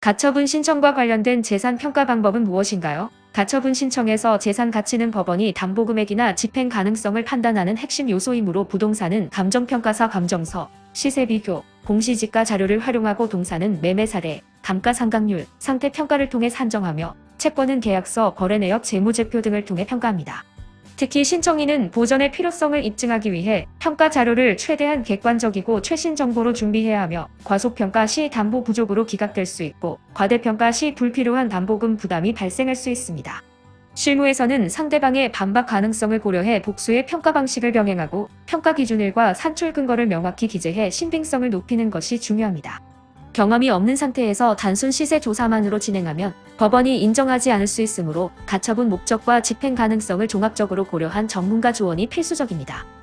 가처분 신청과 관련된 재산 평가 방법은 무엇인가요? 가처분 신청에서 재산 가치는 법원이 담보금액이나 집행 가능성을 판단하는 핵심 요소이므로 부동산은 감정평가사 감정서, 시세 비교, 공시지가 자료를 활용하고 동사는 매매 사례, 감가 상각률, 상태 평가를 통해 산정하며 채권은 계약서, 거래 내역, 재무제표 등을 통해 평가합니다. 특히 신청인은 보전의 필요성을 입증하기 위해 평가 자료를 최대한 객관적이고 최신 정보로 준비해야 하며 과소평가 시 담보 부족으로 기각될 수 있고 과대평가 시 불필요한 담보금 부담이 발생할 수 있습니다. 실무에서는 상대방의 반박 가능성을 고려해 복수의 평가 방식을 병행하고 평가 기준일과 산출 근거를 명확히 기재해 신빙성을 높이는 것이 중요합니다. 경험이 없는 상태에서 단순 시세 조사만으로 진행하면 법원이 인정하지 않을 수 있으므로 가처분 목적과 집행 가능성을 종합적으로 고려한 전문가 조언이 필수적입니다.